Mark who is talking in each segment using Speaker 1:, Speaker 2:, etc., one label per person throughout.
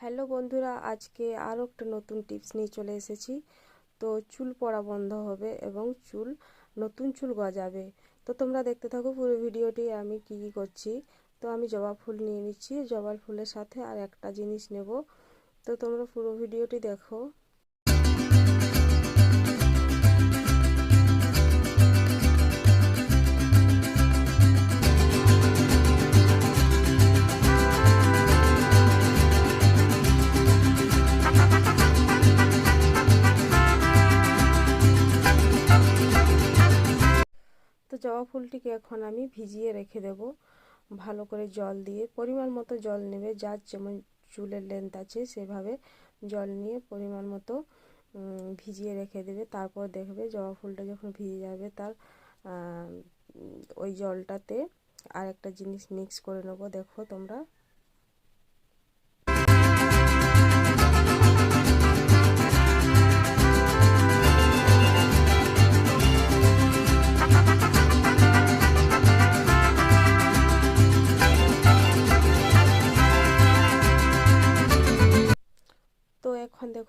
Speaker 1: Hello বন্ধুরা, আজকে আরও একটা নতুন টিপস নিয়ে চলে এসেছি। তো চুল পড়া বন্ধ হবে এবং চুল, নতুন চুল গজাবে। তো তোমরা দেখতে থাকো পুরো ভিডিওটি, আমি কি কি করছি। তো আমি জবা ফুল নিয়ে নিচ্ছি, জবার ফুলের সাথে আর একটা জিনিস নেব। তো তোমরা পুরো ভিডিওটি দেখো। জবা ফুলটিকে এখন আমি ভিজিয়ে রেখে দেব ভালো করে জল দিয়ে। পরিমাণ মতো জল নেবে, যার যেমন চুলের লেন্থ আছে সেভাবে জল নিয়ে পরিমাণ মতো ভিজিয়ে রেখে দেবে। তারপর দেখবে জবা ফুলটা যখন ভিজে যাবে তার ওই জলটাতে আর একটা জিনিস মিক্স করে নেব। দেখো তোমরা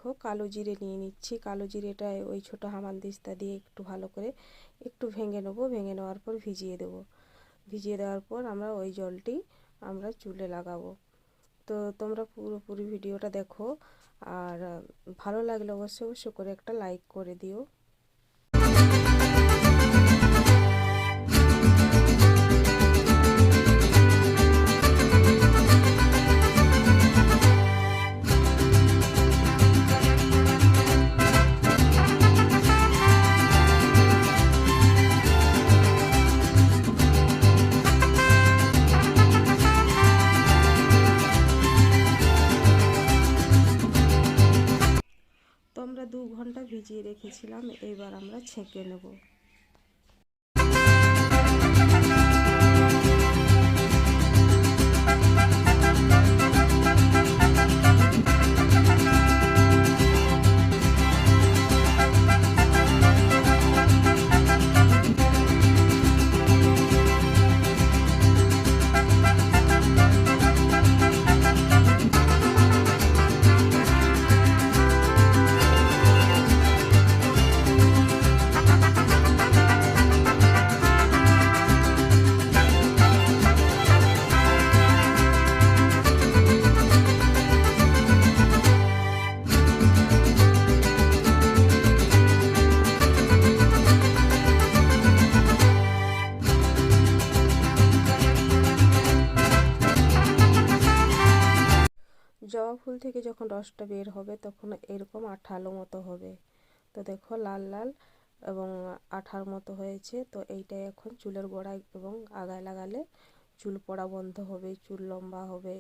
Speaker 1: দেখো, কালো জিরে নিয়ে নিচ্ছি। কালো জিরেটা ওই ছোটো হামানদিস্তা দিয়ে একটু ভালো করে একটু ভেঙে নেব। ভেঙে নেওয়ার পর ভিজিয়ে দেবো। ভিজিয়ে দেওয়ার পর আমরা ওই জলটি আমরা চুলে লাগাবো। তো তোমরা পুরোপুরি ভিডিওটা দেখো। আর ভালো লাগলে অবশ্যই অবশ্যই করে একটা লাইক করে দিও। আমরা দু ঘণ্টা ভিজিয়ে রেখেছিলাম এবার আমরা ছেঁকে নেব। জবা ফুল থেকে যখন রসটা বের হবে তখন এরকম আঠালো মতো হবে। তো দেখো লাল লাল এবং আঠার মতো হয়েছে। তো এইটাই এখন চুলের গোড়ায় এবং আগায় লাগালে চুল পড়া বন্ধ হবে, চুল লম্বা হবে।